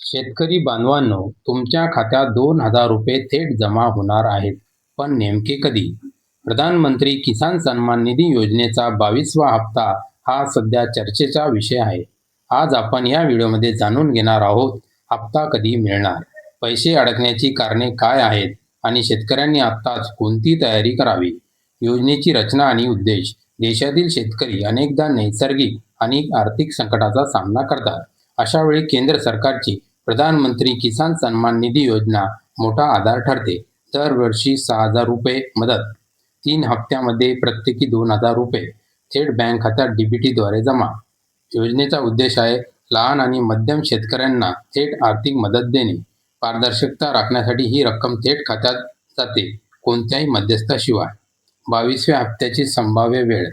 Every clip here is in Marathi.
शेतकरी बांधवांनो तुमच्या खात्यात दोन हजार रुपये थेट जमा होणार आहेत. पण नेमके कधी? प्रधानमंत्री किसान सन्मान निधी योजनेचा बावीसवा हप्ता हा सध्या चर्चेचा विषय आहे. आज आपण या व्हिडिओमध्ये जाणून घेणार आहोत हप्ता कधी मिळणार? पैसे अडकण्याची कारणे काय आहेत? आणि शेतकऱ्यांनी आत्ताच कोणती तयारी करावी? योजनेची रचना आणि उद्देश? देशातील शेतकरी अनेकदा नैसर्गिक आणि आर्थिक संकटाचा सामना करतात. अशा वेळी केंद्र सरकारची प्रधानमंत्री किसान सन्मान निधी योजना मोठा आधार ठरते. दरवर्षी सहा हजार रुपये मदत. तीन हप्त्यामध्ये प्रत्येकी दोन हजार रुपये. थेट बँक खात्यात डीबीटीद्वारे जमा. योजनेचा उद्देश आहे लहान आणि मध्यम शेतकऱ्यांना थेट आर्थिक मदत देणे. पारदर्शकता राखण्यासाठी ही रक्कम थेट खात्यात जाते कोणत्याही मध्यस्थाशिवाय बावीसव्या हप्त्याची संभाव्य वेळ.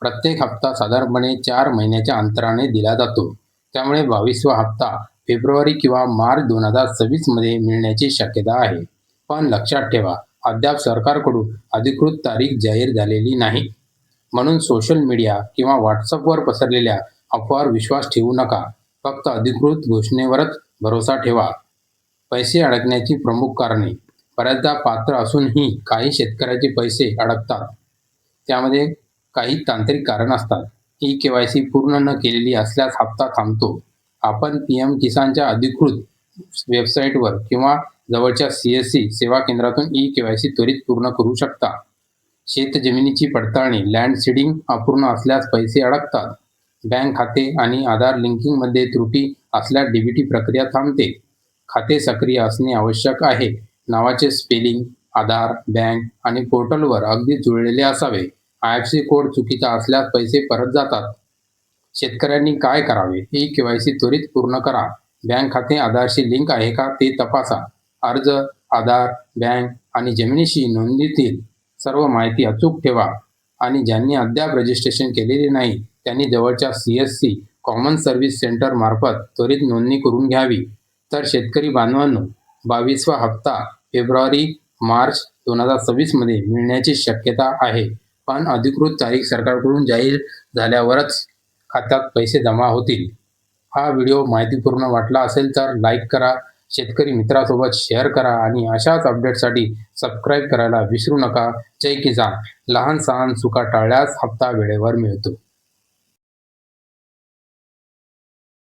प्रत्येक हप्ता साधारणपणे चार महिन्याच्या अंतराने दिला जातो. त्यामुळे बावीसवा हप्ता फेब्रुवारी किंवा मार्च दोन हजार सव्वीसमध्ये मिळण्याची शक्यता आहे. पण लक्षात ठेवा अद्याप सरकारकडून अधिकृत तारीख जाहीर झालेली नाही. म्हणून सोशल मीडिया किंवा व्हॉट्सअपवर पसरलेल्या अफवावर विश्वास ठेवू नका. फक्त अधिकृत घोषणेवरच भरोसा ठेवा. पैसे अडकण्याची प्रमुख कारणे बऱ्याचदा पात्र असूनही काही शेतकऱ्याचे पैसे अडकतात. त्यामध्ये काही तांत्रिक कारण असतात. ई के वाय सी पूर्ण न केलेली असल्यास हप्ता थांबतो. आपण पी एम किसानच्या अधिकृत वेबसाईटवर किंवा जवळच्या सी एस सी सेवा केंद्रातून ई के वाय सी त्वरित पूर्ण करू शकता. शेतजमिनीची पडताळणी लँड सीडिंग अपूर्ण असल्यास पैसे अडकतात. बँक खाते आणि आधार लिंकिंगमध्ये त्रुटी असल्यास डीबीटी प्रक्रिया थांबते. खाते सक्रिय असणे आवश्यक आहे. नावाचे स्पेलिंग आधार बँक आणि पोर्टलवर अगदी जुळलेले असावे. आय एफ सी कोड चुकीचा असल्यास पैसे परत जातात. शेतकऱ्यांनी काय करावे ही के वाय सी त्वरित पूर्ण करा. बँक खाते आधारशी लिंक आहे का ते तपासा. अर्ज आधार बँक आणि जमिनीशी नोंदणीतील सर्व माहिती अचूक ठेवा. आणि ज्यांनी अद्याप रजिस्ट्रेशन केलेले नाही त्यांनी जवळच्या C S C common service centre मार्फत त्वरित नोंदणी करून घ्यावी. तर शेतकरी बांधवांनो बावीसवा हप्ता फेब्रुवारी मार्च दोन हजार सव्वीसमध्ये मिळण्याची शक्यता आहे. पण अधिकृत तारीख सरकारकडून जाहीर झाल्यावरच खात्यात पैसे जमा होतील. हा व्हिडिओ माहितीपूर्ण वाटला असेल तर लाईक करा शेतकरी मित्रासोबत शेअर करा आणि अशाच अपडेटसाठी सबस्क्राईब करायला विसरू नका. जय किसान. लहान सहान चुका टाळल्यास हप्ता वेळेवर मिळतो.